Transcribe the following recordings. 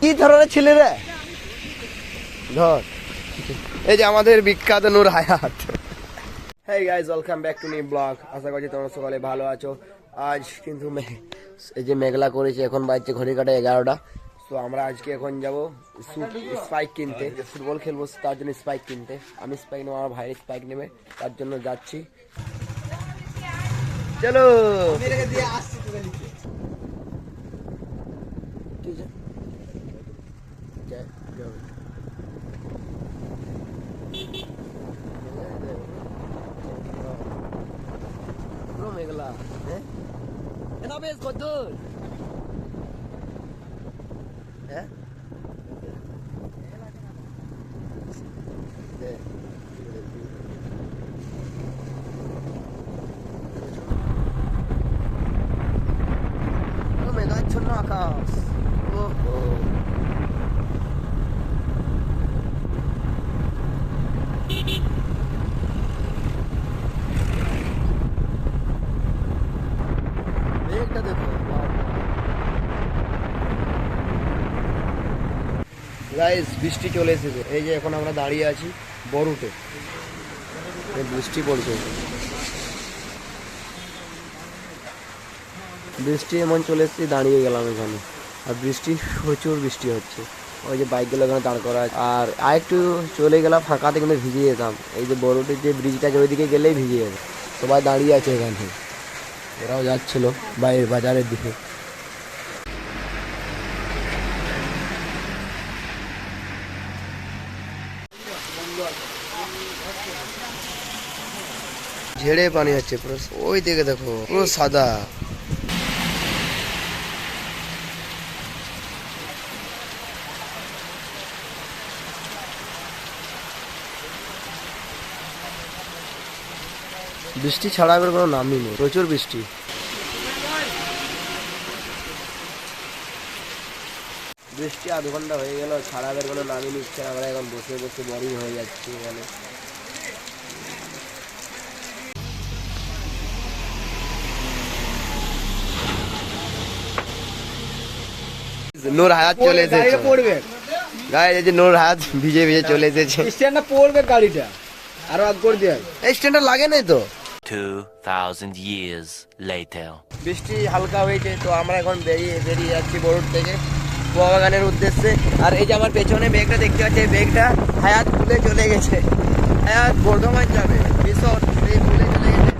কি ধরনের ছেলে রে? ধর। এই যে আমাদের বিখ্যাত Noor Hayat. Hey guys welcome back to নি ব্লগ আশা করছি তোমরা সকালে ভালো আছো। আজ কিন্তু এই যে মেঘলা করেছে এখন বাজছে ঘড়ি কাটা এগারোটা। তো আমরা আজকে এখন যাব স্পাইক কিনতে। ফুটবল খেলব তার জন্য স্পাইক কিনতে। আমি স্পাইক নেব আমার ভাইয়ের স্পাইক নেবে তার জন্য যাচ্ছি। চলো। মেঘলা। হ্যাঁ? বেশ কদ্দুর। হ্যাঁ দে। পুরো মেঘাচ্ছন্ন আকাশ ওহো দেখো গাইস বৃষ্টি চলে এসেছে। এই যে এখন আমরা দাঁড়িয়ে আছি এই বৃষ্টি পড়ছে। বৃষ্টি এমন চলে এসেছি, দাঁড়িয়ে গেলাম এখানে। আর বৃষ্টি, প্রচুর বৃষ্টি হচ্ছে। ওই যে বাইকগুলো এখানে দাঁড় করা। আর আরেকটু চলে গেলাম, ফাঁকাতে কিন্তু ভিজে যেতাম। এই যে বড়ুটির যে ব্রিজটা আছে ওইদিকে গেলেই ভিজে যাবে সবাই দাঁড়িয়ে আছে এখানে। ওরাও যাচ্ছিল বাইরের বাজারের দিকে। ঝেড়ে পানি আছে পুরো। ওই দিকে দেখো পুরো সাদা। বৃষ্টি ছাড়া এবার কোনো নামই নেই। প্রচুর বৃষ্টি। বৃষ্টি আধ ঘণ্টা হয়ে গেল ছাড়াবের কোনো নামই নিচ্ছে আমরা এখন বসে বসে বোরিং হয়ে যাচ্ছি এখানে। নূর হায়াত চলে এসেছে। পড়বে। গায়ে এই যে নূর হায়াত ভিজে ভিজে চলে এসেছে। স্ট্যান্ডটা পড়বে গাড়িটা। আরও আগ করে দিয়ে এই স্ট্যান্ডটা লাগে নাই তো? 2,000 years later. বৃষ্টি হালকা হয়েছে তো আমরা এখন বেরিয়ে বেরিয়ে যাচ্ছি বরুড থেকে বাগানের উদ্দেশ্যে। আর এই যে আমার পেছনে ব্যাগটা দেখতে পাচ্ছি এই হায়াত ভুলে চলে গেছে। হায়াত বর্ধমান যাবে ভীষণ এই ভুলে চলে গেছে।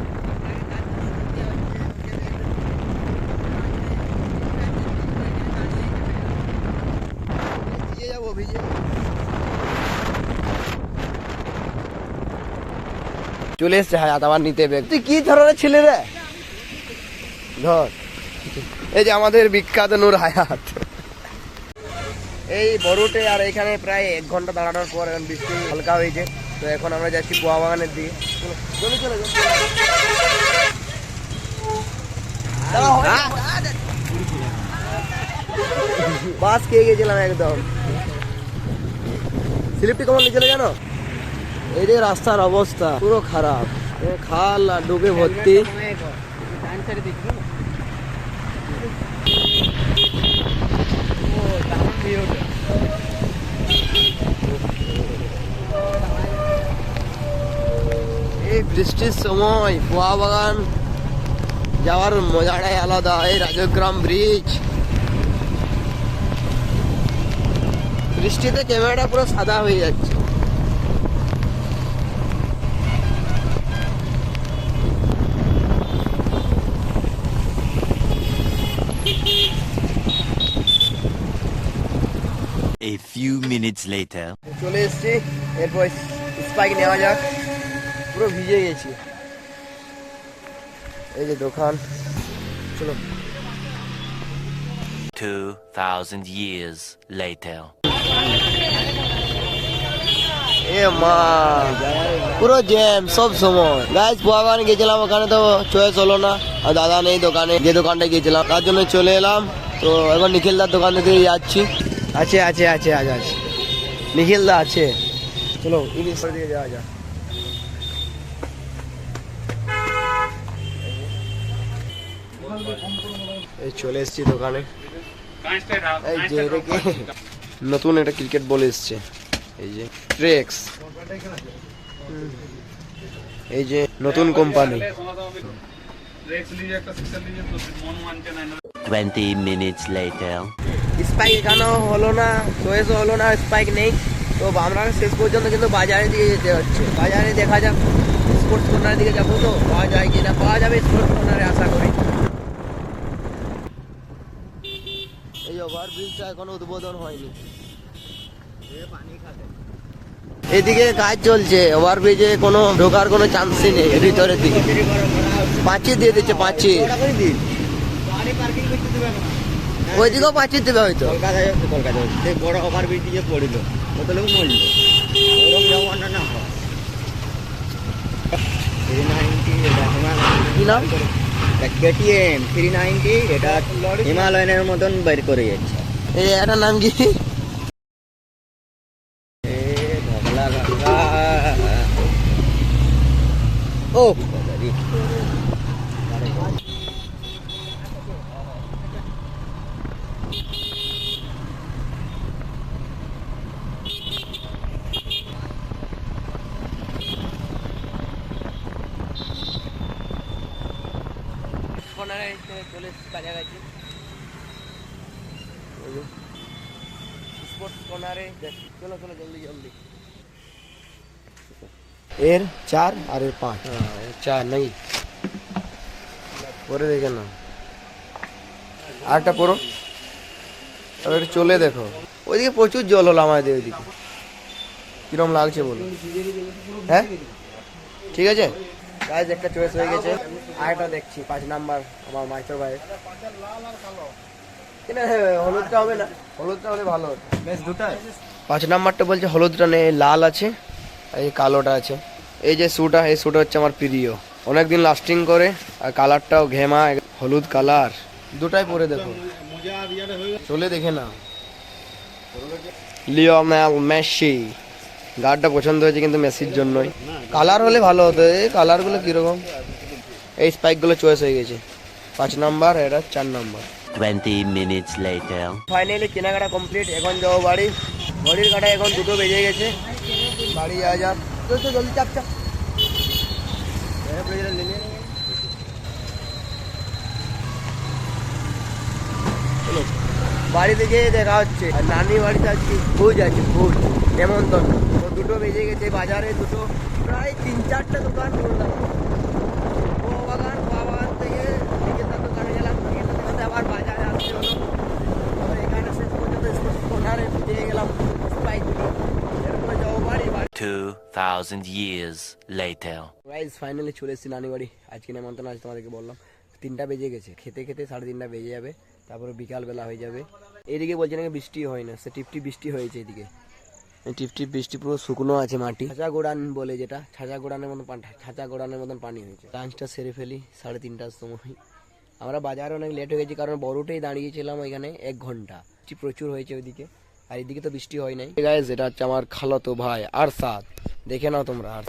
ভিজে যাব ভিজে চলে এসছে হায়াত আবার নিতে বেগ তুই কি ধরনের ছেলে রে? ধর। এই যে আমাদের বিখ্যাত নূর হায়াত। এই বড়ুটে আর এখানে প্রায় এক ঘণ্টা দাঁড়ানোর পর এখন বৃষ্টি হালকা হয়েছে। তো এখন আমরা যাচ্ছি কুয়া বাগানের দিকে। চলো, চলো, চলো, চলো। হ্যাঁ। বাস খেয়ে গেছিলাম একদম। স্লিপটি কেমন নিচে জানো এই যে রাস্তার অবস্থা, পুরো খারাপ। খাল আর ডুবে ভর্তি। এই বৃষ্টির সময় কুয়া বাগান যাওয়ার মজাটাই আলাদা, এই রাজগ্রাম ব্রিজ বৃষ্টিতে ক্যামেরাটা পুরো সাদা হয়ে যাচ্ছে। A few minutes later. চলে এসছি এরপর স্পাইক নেওয়া যাক। পুরো ভিজে গেছি। এই যে দোকান। চলো। 2,000 years later. এ মা পুরো জ্যাম সব সময়। গাছ বাগান গেছিলাম ওখানে তো চয়েস হলো না। আর দাদা নেই দোকানে যে দোকানটা গিয়েছিলাম তার জন্য চলে এলাম। তো এখন নিখিলদার দোকান থেকে যাচ্ছি। আছে আছে আছে আজ আছে। নিখিলদা আছে। চলো ইলিশ দিকে যাওয়া যাক। এই চলে এসেছি দোকানে। এই যে এটা নতুন একটা ক্রিকেট বল এসছে। এই যে ট্রেক্স এই যে নতুন company. Twenty minutes later. Spike এখানেও হলো না চয়েসও হলো না স্পাইক নেই। তো আমরা শেষ পর্যন্ত কিন্তু বাজারের দিকে যেতে হচ্ছে। বাজারে দেখা যাক স্পোর্টস কর্নারের দিকে যাব তো, পাওয়া যায় কি না পাওয়া যাবে স্পোর্টস কর্নারে আশা করি। এই ওভার ব্রিজটা এখনও উদ্বোধন হয়নি। এদিকে কাজ চলছে ওভার ব্রিজে কোনো ঢোকার কোনো চান্সই নেই, ভিতরের দিকে। পাঁচিল দিয়ে দিচ্ছে পাঁচিল। ওইদিকেও পাঁচিল দেবে হয়তো। কলকাতায় কলকাতায় সেই বড় ওভার ব্রিজ দিয়ে পড়িল। কত লোক মরল? ওরকম জমানা না হয়। থ্রি নাইনটি এটা কি নাম? কেটিএম থ্রি নাইনটি এটা হিমালয়নের মতন বের করে যাচ্ছে। এই এটার নাম কি? ও চলে কাছাকাছি। স্পোর্টস কর্নারে চলো চলো জলদি জলদি। এর চার আর এর পাঁচ। চার নেই পরে দেখে না আরেকটা পড়ো একটু চলে দেখো। ওইদিকে প্রচুর জল হলো আমাদের ওইদিকে। কিরম লাগছে বলো। হ্যাঁ? ঠিক আছে? গাইজ একটা চয়েস হয়ে গেছে। আরেকটা দেখছি পাঁচ নাম্বার আমার মাইচর ভাই। হলুদটা হবে না? হলুদটা হলে ভালো বেশ দুটাই। পাঁচ নাম্বারটা বলছে হলুদটা নেই লাল আছে এই কালোটা আছে। এই যে শুটা এই শুটা হচ্ছে আমার প্রিয়। অনেকদিন লাস্টিং করে আর কালারটাও ঘেমা হলুদ কালার দুটাই পরে দেখো। চলে দেখে না লিওনেল মেসি। গার্ডটা পছন্দ হয়েছে কিন্তু মেসির জন্যই। কালার হলে ভালো হতো। এই কালারগুলো কীরকম? এই স্পাইকগুলো চয়েস হয়ে গেছে। পাঁচ নাম্বার এটা চার number Twenty minutes later. Finally কেনাকাটা কমপ্লিট এখন যাব বাড়ি। ঘড়ির কাটা এখন দুটো বেজে গেছে। বাড়ি যাওয়া যাক। তো তো জলদি চাপ চাপ। বাড়ি থেকে দেখা হচ্ছে। আর নানি বাড়িতে আজকে ভোজ আছে ভোজ। নেমন্তন্ন। তো দুটো বেজে গেছে বাজারে দুটো প্রায় তিন চারটা দোকান করলাম বাগান থেকে দোকানে গেলাম আবার বাজারে আসতে হলো। এখানে শেষ পর্যন্ত কোনারে পেয়ে গেলাম স্প্রাইট এরপরে যাব বাড়ি বাড়ি Two thousand years later. Guys finally চলে এসেছি নানি বাড়ি আজকে নেমন্তন্ন আজ তোমাদেরকে বললাম। তিনটা বেজে গেছে। খেতে খেতে সাড়ে তিনটা বেজে যাবে। তারপরে বিকালবেলা হয়ে যাবে। এদিকে বলছে নাকি বৃষ্টি হয় না। সে টিপটি বৃষ্টি হয়েছে এদিকে। এই টিপটিপ বৃষ্টি পুরো শুকনো আছে মাটি। ছাঁচা গোড়ান বলে যেটা ছাঁচা গোড়ানের মতন পানি ছাঁচা গোড়ানের মতন পানি হয়েছে। লাঞ্চটা সেরে ফেলি সাড়ে তিনটার সময়। আমরা বাজারে অনেক লেট হয়ে গেছি কারণ বড়টাই দাঁড়িয়েছিলাম ওইখানে এক ঘণ্টা। বৃষ্টি প্রচুর হয়েছে ওইদিকে আর এদিকে তো বৃষ্টি হয় নাই। গাইজ এটা হচ্ছে আমার খালাতো ভাই আর সাত দেখে নাও তোমরা আর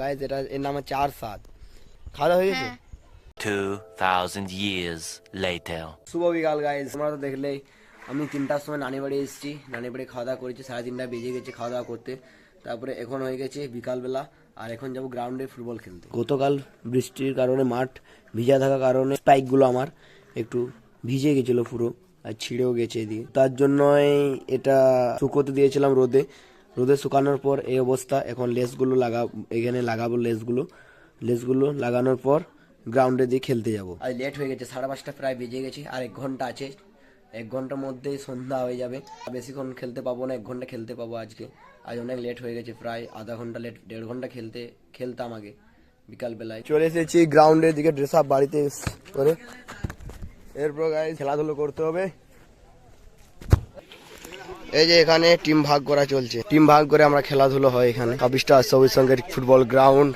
গাইজ এটা এর নাম হচ্ছে আর সাত খাওয়া দাওয়া হয়ে গেছে? Two thousand years later. শুভ বিকাল গাইজ তোমরা তো দেখলেই আমি তিনটার সময় নানি বাড়ি এসেছি। নানি বাড়ি খাওয়া দাওয়া করেছি সাড়ে তিনটা বেজে গেছে খাওয়া দাওয়া করতে। তারপরে এখন হয়ে গেছে বিকালবেলা, আর এখন যাব গ্রাউন্ডে ফুটবল খেলতে। গতকাল বৃষ্টির কারণে মাঠ ভিজা থাকার কারণে স্পাইকগুলো আমার একটু ভিজে গেছিল পুরো, আর ছিঁড়েও গেছে এদিকে। তার জন্যই এটা শুকোতে দিয়েছিলাম রোদে। রোদে শুকানোর পর এই অবস্থা, এখন লেসগুলো লাগা, এখানে লাগাবো লেসগুলো। লেসগুলো লাগানোর পর গ্রাউন্ডে দিয়ে খেলতে যাব। আজ লেট হয়ে গেছে, সাড়ে পাঁচটা প্রায় বেজে গেছে আর এক ঘণ্টা আছে। এক ঘণ্টার মধ্যেই সন্ধ্যা হয়ে যাবে। বেশিক্ষণ খেলতে পাবো না, এক ঘণ্টা খেলতে পাবো আজকে। আজ অনেক লেট হয়ে গেছে, প্রায় আধা ঘণ্টা লেট দেড় ঘণ্টা খেলতে, খেলতাম আগে বিকালবেলায় চলে এসেছি গ্রাউন্ডের দিকে ড্রেস আপ বাড়িতে করে। এরপর গাই খেলাধুলো করতে হবে। এই যে এখানে টিম ভাগ করা চলছে। টিম ভাগ করে আমরা খেলাধুলো হয় এখানে। কাপিস্টার সবুজ সঙ্গের ফুটবল গ্রাউন্ড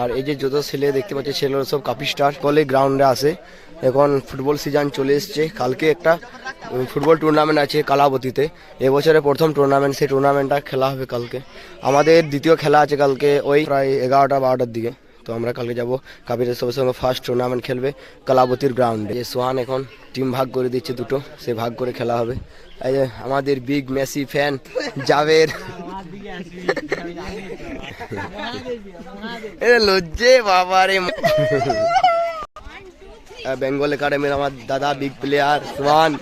আর এই যে যত ছেলে দেখতে পাচ্ছি, ছেলেরা সব কাপিস্টার বলে গ্রাউন্ডে আসে। এখন ফুটবল সিজন চলে এসছে। কালকে একটা ফুটবল টুর্নামেন্ট আছে কালাবতীতে। এবছরে প্রথম টুর্নামেন্ট সেই টুর্নামেন্টটা খেলা হবে কালকে। আমাদের দ্বিতীয় খেলা আছে কালকে ওই প্রায় এগারোটা বারোটার দিকে। তো আমরা কালকে যাব। কাপিরের সবার সঙ্গে ফার্স্ট টুর্নামেন্ট খেলবে কালাবতীর গ্রাউন্ডে যে সোহান এখন টিম ভাগ করে দিচ্ছে দুটো। সে ভাগ করে খেলা হবে। এই যে আমাদের বিগ মেসি ফ্যান জাবের এ লজ্জে বাবা রে বেঙ্গল একাডেমির আমার দাদা বিগ প্লেয়ার সোহান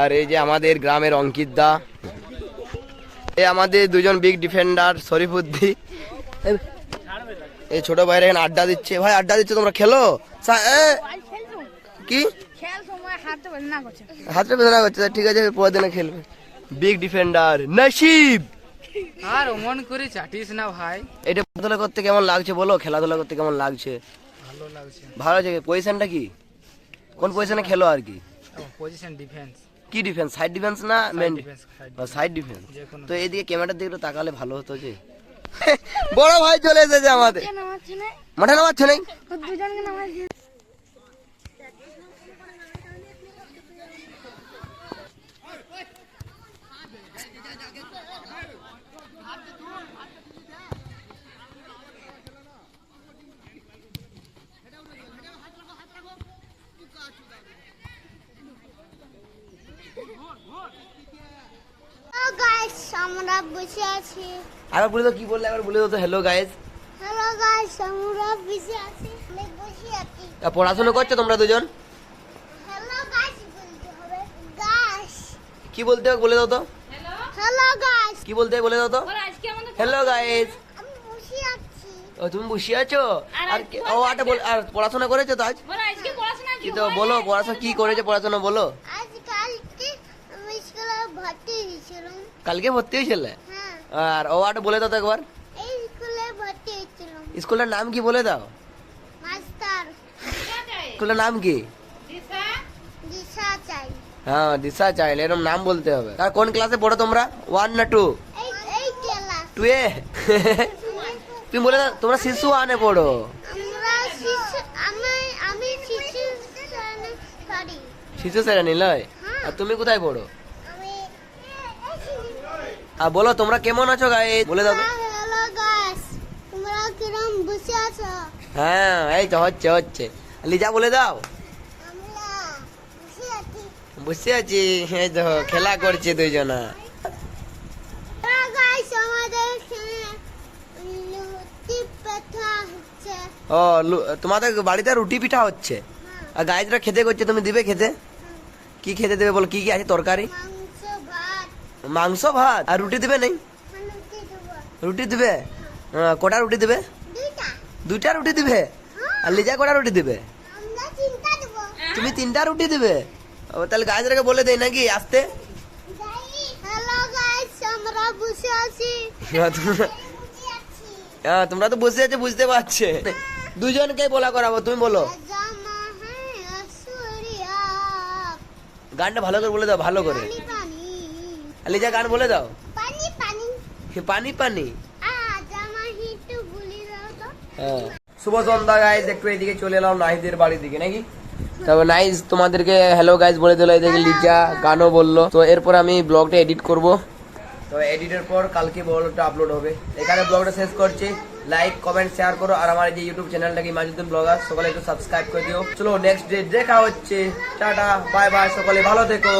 আর এই যে আমাদের গ্রামের অঙ্কিত দা। এই আমাদের দুজন বিগ ডিফেন্ডার শরীফুদ্দি। এই ছোট ভাইরা এখানে আড্ডা দিচ্ছে। ভাই আড্ডা দিচ্ছে তোমরা খেলো? কি? হাতে বেদনা করছে ঠিক আছে পরের দিনে খেলবে। বিগ ডিফেন্ডার নসিব আর অমন করে চাটিস না ভাই। এটা খেলাধুলা করতে কেমন লাগছে বলো? খেলাধুলা করতে কেমন লাগছে? ভালো লাগছে। ভালো লাগছে পজিশনটা কি? কোন পজিশনে খেলো আর কি? পজিশন ডিফেন্স কি ডিফেন্স সাইড ডিফেন্স না মেন ডিফেন্স সাইড ডিফেন্স তো এইদিকে ক্যামেরার দিকে তাকালে ভালো হতো যে। বড় ভাই চলে এসেছে আমাদের। নামাচ্ছে নাই মাঠে নামাচ্ছে নেই? আমরা বসে আছি। আবার বলে দাও কি বললে? আবার বলে দাও তো হ্যালো গাইস হ্যালো গাইস আমরা বসে আছি আমি বসে আছি। পড়াশোনা করছ তোমরা দুজন? হ্যালো গাইস বলতে হবে। গাইস কি বলতে হবে বলে দাও তো। হ্যালো গাইস কি বলতে হবে বলে দাও তো। হ্যালো গাইস আমি বসে আছি। ও তুমি বসে আছো? আর ও আটা বল আর পড়াশোনা করেছ তো আজ? কি তো বলো পড়াশোনা কি করেছ পড়াশোনা বলো আজ কালকে আমি স্কুলে ভর্তি হয়েছিলাম কালকে ভর্তি হয়েছিলে? হ্যাঁ। আর ও আটা বলে দাও তো একবার। স্কুলের নাম কি বলে দাও? মাস্টার। স্কুলের নাম কি? হ্যাঁ দিশা চাইলে। এরকম নাম বলতে হবে। আর কোন ক্লাসে পড়ো তোমরা? ওয়ান না টু টু এ? তুমি বলে দাও তোমরা শিশু আনে পড়ো। শিশু আমি আমি শ্রেণি লয়? আর তুমি কোথায় পড়ো? আর বলো তোমরা কেমন আছো গাই বলে দাও। গাইস আছো? হ্যাঁ এই তো হচ্ছে হচ্ছে। লিজা বলে দাও। বসে আছি। এই তো খেলা করছে দুইজনা। গাইস হচ্ছে। ও তোমাদের বাড়িতে রুটি পিঠা হচ্ছে? আর গাইজরা খেতে করছে তুমি দিবে খেতে? কি খেতে দেবে বলো কি কি আছে তরকারি? মাংস ভাত আর রুটি দিবে নেই? রুটি দিবে? কটা রুটি দিবে? দুইটা। রুটি দিবে? আর লিজা কটা রুটি দিবে? তুমি তিনটা রুটি দিবে? ও তাহলে গাইজরাকে বলে দেই নাকি আসতে? হ্যাঁ, তোমরা হ্যাঁ, তোমরা তো বসে আছে বুঝতে পারছে। দুজনকে বলা করাবো তুমি বলো। হ্যাঁ গানটা ভালো করে বলে দাও ভালো করে। পানি পানি লিজা গান বলে দাও। পানি পানি। হে পানি পানি। হ্যাঁ। শুভ সন্ধ্যা গাইজ একটু এদিকে চলে এলাম নাহিদের বাড়ির দিকে নাকি? তবে নাইস তোমাদেরকে হ্যালো গাইজ বলে দিল এদিকে লিজা গানও বলল। তো এরপর আমি ব্লগটা এডিট করব। তো এডিটের পর কালকে ব্লগটা আপলোড হবে। এখানে ব্লগটা শেষ করছি। লাইক কমেন্ট শেয়ার করো। আর আমার যে ইউটিউব চ্যানেলটা চ্যানেলটাকে মাজুদ্দিন ব্লগার সকলে একটু সাবস্ক্রাইব করে দিও। চলো নেক্সট ডে দেখা হচ্ছে। টাটা বাই বাই সকলে ভালো থেকো।